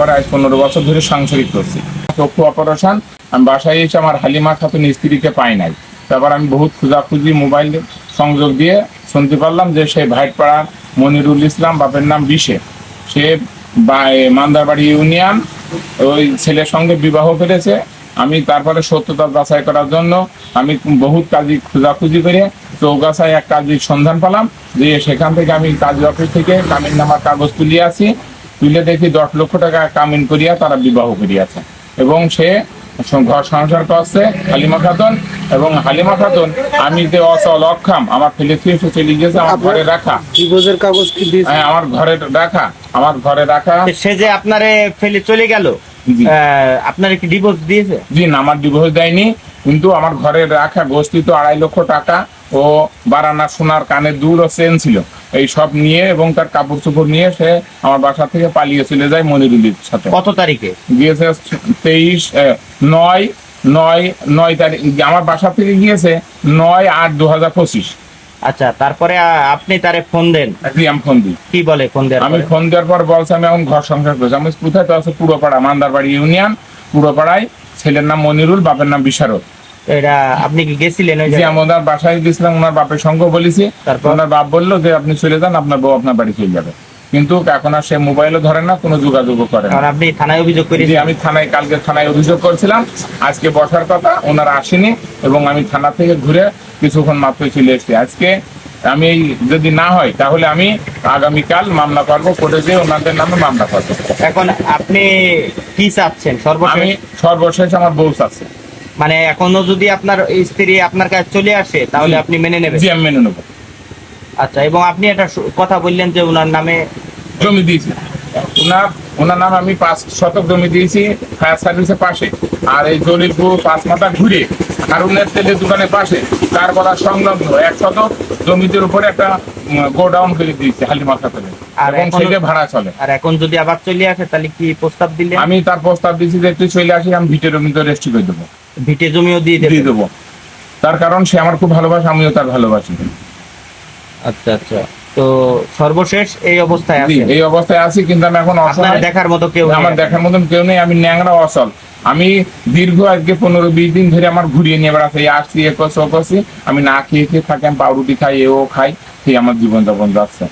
আজ পনেরো বছর ধরে সাংসারিক করছি। চক্ষু অপারেশন, আমি বাসায় এসে আমার হালিমা খাতুন স্ত্রীকে পাই নাই। তারপর আমি বহুত খোঁজাখুঁজি, মোবাইল সংযোগ দিয়ে শুনতে পারলাম যে সেই ভাইটপাড়া মনিরুল ইসলাম, বাপের নাম বিশে। সে মান্দারবাড়ি ইউনিয়ন, ওই ছেলের সঙ্গে বিবাহ করেছে। আমি তারপরে সত্যতা যাচাই করার জন্য আমি বহুত কাজী খোঁজাখুঁজি করে চৌগাছায় এক কাজীর সন্ধান পেলাম। দিয়ে সেখান থেকে আমি কাজী অফিস থেকে কামিন নামার কাগজ তুলিয়ে আসি। তুলে দেখি দশ লক্ষ টাকা কামিন করিয়া তারা বিবাহ করিয়াছে। এবং সে ঘর সংসার করছে হালিমা খাতুন এবং হালিমা খাতুন আমি যে অচল অক্ষম আমার ফেলে থুয়ে চলে গেছে আমার ঘরে রাখা। ডিভোর্সের কাগজ কি দিয়েছে? হ্যাঁ, আমার ঘরে রাখা আমার ঘরে রাখা। সে যে আপনারে ফেলে চলে গেল। আপনার কি ডিভোর্স দিয়েছে? জি না আমার ডিভোর্স দেয়নি কিন্তু আমার ঘরে রাখা গোষ্ঠী তো আড়াই লক্ষ টাকা। ও বারানা সোনার কানের দুল ও চেন ছিল। এই সব নিয়ে এবং তার কাপড় চোপড় নিয়ে সে আমার বাসা থেকে পালিয়ে চলে যায় মনিরুলির সাথে। কত তারিখে? গিয়েছে তেইশ নয় নয় নয় তারিখ আমার বাসা থেকে গিয়েছে নয় আট দু হাজার পঁচিশ। আচ্ছা তারপরে আপনি তারে ফোন দেন। আমি ফোন দিই। কি বলে ফোন দেওয়ার আমি ফোন দেওয়ার পর বলছে আমি এখন ঘর সংসার করছি। আমি কোথায় তো আছে পুরোপাড়া? মান্দারবাড়ি ইউনিয়ন পুরোপাড়ায়। ছেলের নাম মনিরুল বাপের নাম বিশারদ। এটা আপনি কি গেছিলেন ওই যে জায়গায়? আমি ওনার বাসায় গেছিলাম ওনার বাপের সঙ্গে বলেছি। তারপর? ওনার বাপ বলল যে আপনি চলে যান আপনার বউ আপনার বাড়ি চলে যাবে। কিন্তু এখন আর সে মোবাইলও ধরে না কোনো যোগাযোগও করে না। আপনি থানায় অভিযোগ জি করেছেন। আমি থানায় কালকে থানায় অভিযোগ করছিলাম। আজকে বসার কথা ওনারা আসেনি এবং আমি থানা থেকে ঘুরে কিছুক্ষণ মাত্র চলে এসেছি। আজকে আমি এই যদি না হয় তাহলে আমি আগামীকাল মামলা করব কোর্টে যেয়ে ওনাদের নামে মামলা করব। এখন আপনি কি চাচ্ছেন? আমি সর্বশেষ সর্বশেষ আমার বউ আছে মানে এখনও যদি আপনার স্ত্রী আপনার কাছে চলে আসে তাহলে আপনি মেনে নেবেন। জি আমি মেনে নেব। আচ্ছা এবং আপনি একটা কথা বললেন যে ওনার নামে জমি দিয়েছি। ওনার ওনার নাম আমি পাঁচ শতক জমি দিয়েছি ফায়ার সার্ভিসের পাশে। আর এই জলিলপুর পাঁচ মাথা ঘুরে হারুনের তেলের দোকানের পাশে তার বলা সংলগ্ন এক শতক জমিদের উপরে একটা গোডাউন করে দিয়েছি হালিমা খাতালে আর এবং এখনো- সেটা ভাড়া চলে। আর এখন যদি আবার চলে আসে তাহলে কি প্রস্তাব দিলে আমি তার প্রস্তাব দিয়েছি যে তুই চলে আসি আমি ভিটের জমিতে রেস্টি করে দেবো। ভিটে জমিও দিয়ে দিয়ে দেবো। তার কারণ সে আমার খুব ভালোবাসে আমিও তার ভালোবাসি। আচ্ছা আচ্ছা। তো সর্বশেষ এই অবস্থায় আছে এই অবস্থায় আছি কিন্তু আমি এখন আপনার অসহায় দেখার মতো কেউ আমার দেখার মতন কেউ নেই আমি ন্যাংরা অচল। আমি দীর্ঘ আজকে পনেরো বিশ দিন ধরে আমার ঘুরিয়ে নিয়ে বেড়াচ্ছে আসছি এ করছি ও করছি। আমি না খেয়ে খেয়ে থাকি আমি পাউরুটি খাই এও খাই সেই আমার জীবন যাপন যাচ্ছে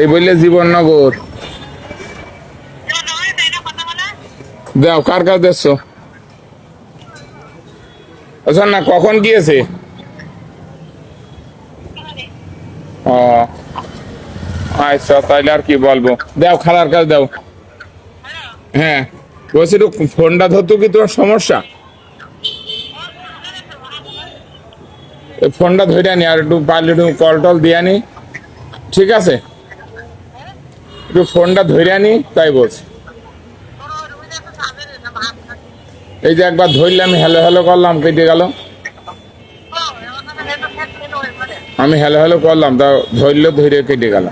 এই বললে জীবন দাও, কার কাছে দেখছ? আচ্ছা না, কখন গিয়েছে? ও আচ্ছা তাইলে আর কি বলব? দাও, খালার কাছে দাও। হ্যাঁ বলছি, একটু ফোনটা ধরতো কি তোমার সমস্যা? ফোনটা ধরে নি, আর একটু পারলে একটু কল টল দিয়ে নি। ঠিক আছে? একটু ফোনটা ধরে নি, তাই বলছি। এই যে একবার ধরলাম, হ্যালো হ্যালো করলাম, কেটে গেল। আমি হ্যালো হ্যালো করলাম তা ধরলো, ধরে কেটে গেল।